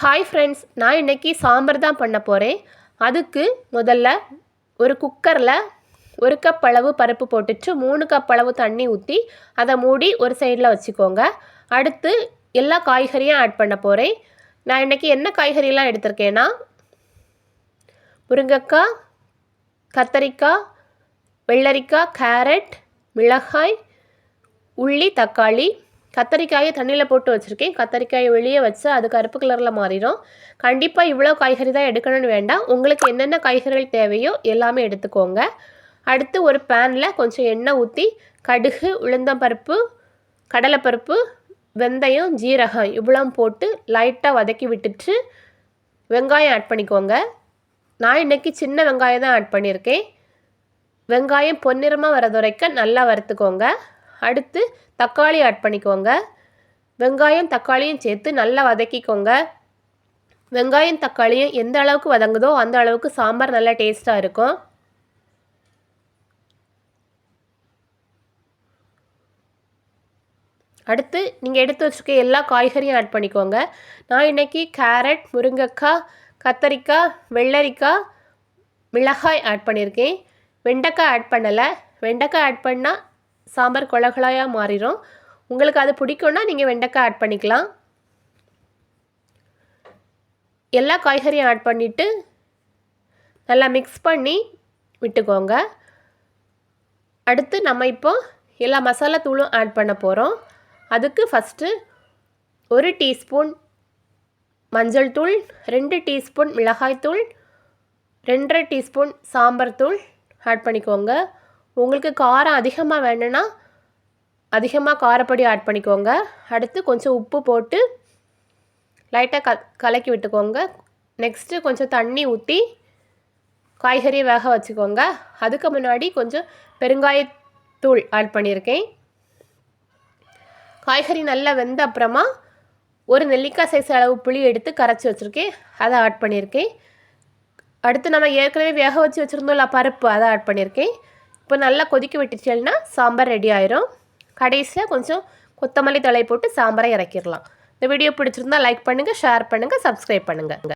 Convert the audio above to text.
Hi friends நான் இன்றைக்கி சாம்பார் தான் பண்ண போகிறேன் அதுக்கு முதல்ல ஒரு குக்கரில் ஒரு கப் அளவு பருப்பு போட்டுட்டு மூணு கப் அளவு தண்ணி ஊற்றி அதை மூடி ஒரு சைடில் வச்சுக்கோங்க. அடுத்து எல்லா காய்கறியும் ஆட் பண்ண போகிறேன் நான் இன்றைக்கி என்ன காய்கறியெல்லாம் எடுத்திருக்கேன்னா முருங்கைக்காய் கத்தரிக்காய் வெள்ளரிக்காய் கேரட் மிளகாய் உள்ளி தக்காளி கத்தரிக்காயை தண்ணியில் போட்டு வச்சுருக்கேன். கத்தரிக்காயை வெளியே வச்சு அது கருப்பு கலரில் மாறிடும். கண்டிப்பாக இவ்வளோ காய்கறி தான் எடுக்கணும்னு வேண்டாம். உங்களுக்கு என்னென்ன காய்கறிகள் தேவையோ எல்லாமே எடுத்துக்கோங்க. அடுத்து ஒரு பேனில் கொஞ்சம் எண்ணெய் ஊற்றி கடுகு உளுந்தம்பருப்பு கடலைப்பருப்பு வெந்தயம் ஜீரகம் இவ்வளோ போட்டு லைட்டாக வதக்கி விட்டுட்டு வெங்காயம் ஆட் பண்ணிக்கோங்க. நான் இன்றைக்கி சின்ன வெங்காயம் தான் ஆட் பண்ணியிருக்கேன். வெங்காயம் பொன்னிறமாக வரது வரைக்கும் நல்லா வறுத்துக்கோங்க. அடுத்து தக்காளி ஆட் பண்ணிக்கோங்க. வெங்காயம் தக்காளியும் சேர்த்து நல்லா வதக்கிக்கோங்க. வெங்காயம் தக்காளியும் எந்த அளவுக்கு வதங்குதோ அந்த அளவுக்கு சாம்பார் நல்லா டேஸ்ட்டாக இருக்கும். அடுத்து நீங்கள் எடுத்து வச்சுருக்க எல்லா காய்கறியும் ஆட் பண்ணிக்கோங்க. நான் இன்றைக்கி கேரட் முருங்கைக்காய் கத்தரிக்காய் வெள்ளரிக்காய் மிளகாய் ஆட் பண்ணியிருக்கேன் வெண்டைக்காய் ஆட் பண்ணலை. வெண்டைக்காய் ஆட் பண்ணால் சாம்பார் கொலகொலையாக மாறிடும் உங்களுக்கு அது பிடிக்கும்னா நீங்கள் வெண்டைக்காய் ஆட் பண்ணிக்கலாம். எல்லா காய்கறியும் ஆட் பண்ணிவிட்டு நல்லா மிக்ஸ் பண்ணி விட்டுக்கோங்க. அடுத்து நம்ம இப்போ எல்லா மசாலா தூளும் ஆட் பண்ண போகிறோம் அதுக்கு ஃபஸ்ட்டு ஒரு டீஸ்பூன் மஞ்சள் தூள் ரெண்டு டீஸ்பூன் மிளகாய் தூள் ரெண்டரை டீஸ்பூன் சாம்பார் தூள் ஆட் பண்ணிக்கோங்க. உங்களுக்கு காரம் அதிகமாக வேணும்னா அதிகமாக காரப்பொடி ஆட் பண்ணிக்கோங்க. அடுத்து கொஞ்சம் உப்பு போட்டு லைட்டாக க கலக்கி விட்டுக்கோங்க. நெக்ஸ்ட்டு கொஞ்சம் தண்ணி ஊற்றி காய்கறி வேக வச்சுக்கோங்க. அதுக்கு முன்னாடி கொஞ்சம் பெருங்காயத்தூள் ஆட் பண்ணியிருக்கேன். காய்கறி நல்லா வெந்த அப்புறமா ஒரு நெல்லிக்காய் சைஸ் அளவு புளி எடுத்து கரைச்சி வச்சுருக்கேன். அதை ஆட் பண்ணியிருக்கேன். அடுத்து நம்ம ஏற்கனவே வேக வச்சு வச்சுருந்தோம்ல பருப்பு அதை ஆட் பண்ணியிருக்கேன். இப்போ நல்லா கொதிக்க விட்டுச்சேன்னா சாம்பார் ரெடி ஆயிரும். கடைசியாக கொஞ்சம் கொத்தமல்லி தலை போட்டு சாம்பாரை இறக்கிடலாம். இந்த வீடியோ பிடிச்சிருந்தா லைக் பண்ணுங்கள் ஷேர் பண்ணுங்கள் சப்ஸ்கிரைப் பண்ணுங்கள்